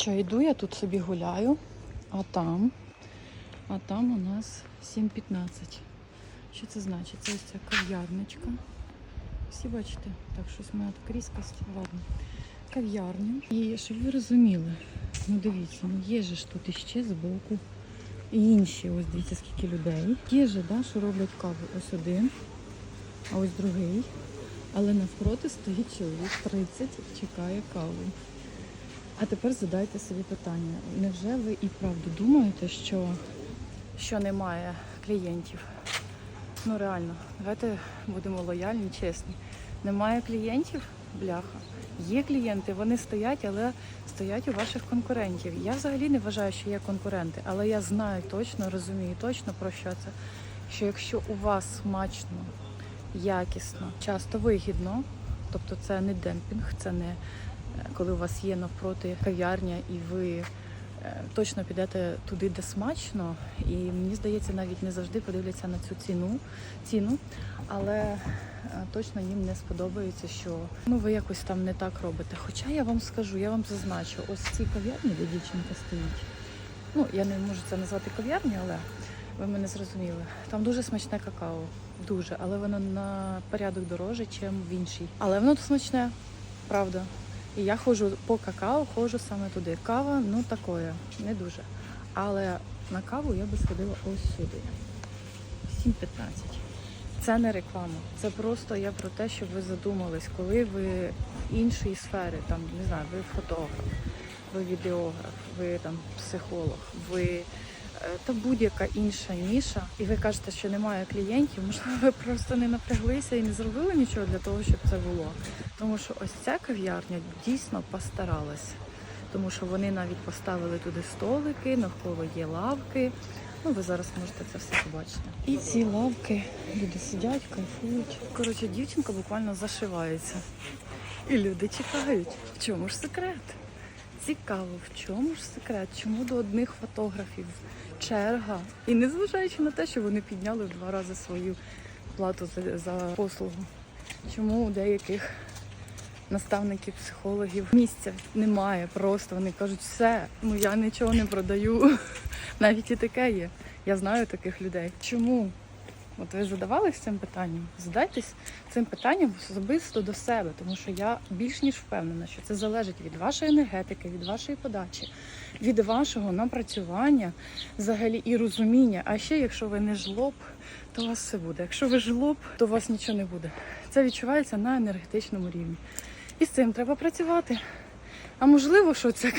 Що, йду, я тут собі гуляю, а там, а там у нас 7.15. Що це значить? Це ось ця кав'ярничка. Всі бачите? Так, щось моя так різкость. Ладно. Кав'ярня. І щоб ви розуміли, ну дивіться, ну є ж тут іще збоку. І інші, ось дивіться, скільки людей. Є же, да, що роблять каву. Ось один, а ось другий. Але навпроти стоїть чоловік 30 і чекає каву. А тепер задайте собі питання: невже ви і правду думаєте, що, що немає клієнтів? Ну реально, давайте будемо лояльні, чесні. Немає клієнтів, бляха. Є клієнти, вони стоять, але стоять у ваших конкурентів. Я взагалі не вважаю, що є конкуренти, але я знаю точно, розумію точно про що це. Що якщо у вас смачно, якісно, часто вигідно, тобто це не демпінг, це не коли у вас є навпроти кав'ярня і ви е, точно підете туди, де смачно, і мені здається, навіть не завжди подивляться на цю ціну, ціну, але е, точно їм не сподобається, що ну ви якось там не так робите. Хоча я вам скажу, я вам зазначу, ось в цій кав'ярні, де дівчинка стоїть. Ну я не можу це назвати кав'ярні, але ви мене зрозуміли. Там дуже смачне какао. Дуже, але воно на порядок дороже, ніж в іншій. Але воно смачне, правда. І я ходжу по какао, ходжу саме туди. Кава, ну такое, не дуже. Але на каву я би сходила ось сюди. 7.15. Це не реклама. Це просто я про те, щоб ви задумались, коли ви в іншій сфері, там не знаю, ви фотограф, ви відеограф, ви там психолог, ви та будь-яка інша ніша, і ви кажете, що немає клієнтів, можливо, ви просто не напряглися і не зробили нічого для того, щоб це було. Тому що ось ця кав'ярня дійсно постаралась. Тому що вони навіть поставили туди столики, навколо є лавки. Ну, ви зараз можете це все побачити. І ці лавки люди сидять, кайфують. Коротше, дівчинка буквально зашивається. І люди чекають. В чому ж секрет? Цікаво, в чому ж секрет? Чому до одних фотографів черга? І незважаючи на те, що вони підняли в два рази свою плату за, за послугу. Чому у деяких наставників, психологів місця немає просто. Вони кажуть, все, ну я нічого не продаю. Навіть і таке є. Я знаю таких людей. Чому? От ви задавались цим питанням? Задайтесь цим питанням особисто до себе, тому що я більш ніж впевнена, що це залежить від вашої енергетики, від вашої подачі, від вашого напрацювання, взагалі і розуміння. А ще, якщо ви не жлоб, то у вас все буде. Якщо ви жлоб, то у вас нічого не буде. Це відчувається на енергетичному рівні. І з цим треба працювати. А можливо, що це